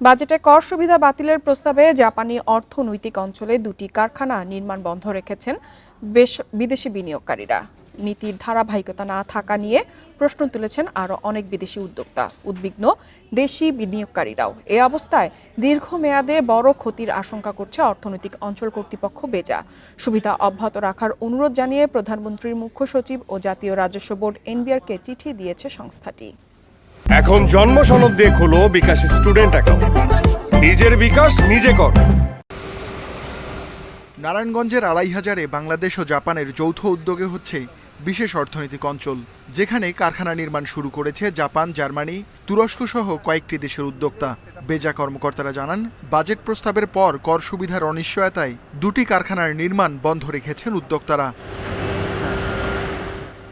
বাজেটে কর সুবিধা বাতিলের প্রস্তাবে জাপানি অর্থনৈতিক অঞ্চলে দুটি কারখানা নির্মাণ বন্ধ রেখেছেন বিদেশি বিনিয়োগকারীরা। নীতির ধারাবাহিকতা না থাকা নিয়ে প্রশ্ন তুলেছেন আরও অনেক বিদেশি উদ্যোক্তা। উদ্বিগ্ন দেশি বিনিয়োগকারীরাও। এ অবস্থায় দীর্ঘমেয়াদে বড় ক্ষতির আশঙ্কা করছে অর্থনৈতিক অঞ্চল কর্তৃপক্ষ বেজা। সুবিধা অব্যাহত রাখার অনুরোধ জানিয়ে প্রধানমন্ত্রীর মুখ্য সচিব ও জাতীয় রাজস্ব বোর্ড এনবিআরকে চিঠি দিয়েছে সংস্থাটি। এখন জন্ম সনদ দিয়ে খোলো বিকাশ স্টুডেন্ট অ্যাকাউন্ট। নিজের বিকাশ নিজে কর। নারায়ণগঞ্জের আড়াই হাজারে বাংলাদেশ ও জাপানের যৌথ উদ্যোগে হচ্ছে বিশেষ অর্থনৈতিক অঞ্চল, যেখানে কারখানা নির্মাণ শুরু করেছে জাপান, জার্মানি, তুরস্ক সহ কয়েকটি দেশের উদ্যোক্তা। বেজা কর্মকর্তারা জানান, বাজেট প্রস্তাবের পর কর সুবিধার অনিশ্চয়তায় দুটি কারখানার নির্মাণ বন্ধ রেখেছেন উদ্যোক্তারা।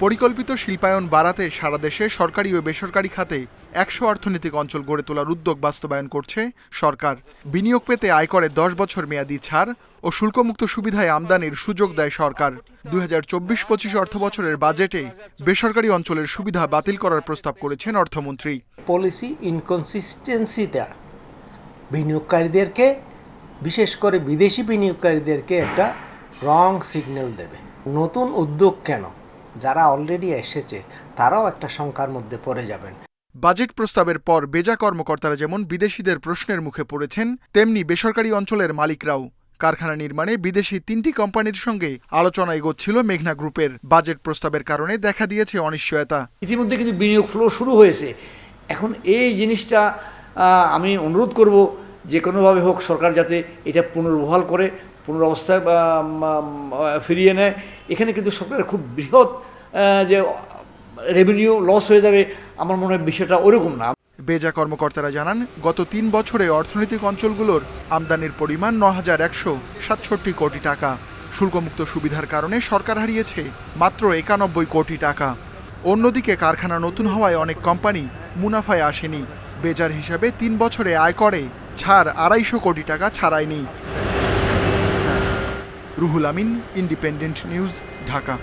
পরিকল্পিত শিল্পায়ন বাড়াতে সারা দেশে সরকারি ও বেসরকারি খাতে একশো অর্থনৈতিক অঞ্চল গড়ে তোলার উদ্যোগ বাস্তবায়ন করছে সরকার। বিনিয়োগ পেতে আয়করে দশ বছর মেয়াদি ছাড় ও শুল্কমুক্ত সুবিধায় আমদানির সুযোগ দেয় সরকার। দুই হাজার চব্বিশ পঁচিশ অর্থ বছরের বাজেটে বেসরকারি অঞ্চলের সুবিধা বাতিল করার প্রস্তাব করেছেন অর্থমন্ত্রী। পলিসি ইনকনসিস্টেন্সিটা বিনিয়োগকারীদেরকে, বিশেষ করে বিদেশি বিনিয়োগকারীদেরকে একটা রং সিগন্যাল দেবে। নতুন উদ্যোগ কেন? যারা অলরেডি এসেছে তারাও একটা শঙ্কার মধ্যে পড়ে যাবেন। বাজেট প্রস্তাবের পর বেজা কর্মকর্তারা যেমন বিদেশিদের প্রশ্নের মুখে পড়েছেন তেমনি বেসরকারি অঞ্চলের মালিকরাও। কারখানা নির্মাণে বিদেশি তিনটি কোম্পানির সঙ্গে আলোচনা এগোচ্ছিল মেঘনা গ্রুপের। বাজেট প্রস্তাবের কারণে দেখা দিয়েছে অনিশ্চয়তা। ইতিমধ্যে কিন্তু বিনিয়োগ ফ্লো শুরু হয়েছে। এখন এই জিনিসটা আমি অনুরোধ করব যে কোনোভাবে হোক সরকার যাতে এটা পুনর্বহাল করে পুনরবস্থায় ফিরিয়ে নেয়। এখানে কিন্তু সরকারের খুব বৃহৎ যে রেভিনিউ লস হয়ে যাবে, আমার মনে হয় বিষয়টা ওরকম না। বেজা কর্মকর্তারা জানান, গত তিন বছরে অর্থনৈতিক অঞ্চলগুলোর আমদানির পরিমাণ ন হাজার একশো সাতষট্টি কোটি টাকা। শুল্কমুক্ত সুবিধার কারণে সরকার হারিয়েছে মাত্র একানব্বই কোটি টাকা। অন্যদিকে কারখানা নতুন হওয়ায় অনেক কোম্পানি মুনাফায় আসেনি। বেজার হিসাবে তিন বছরে আয় করে ছাড় আড়াইশো কোটি টাকা ছাড়ায়নি। Ruhul Amin independent news Dhaka.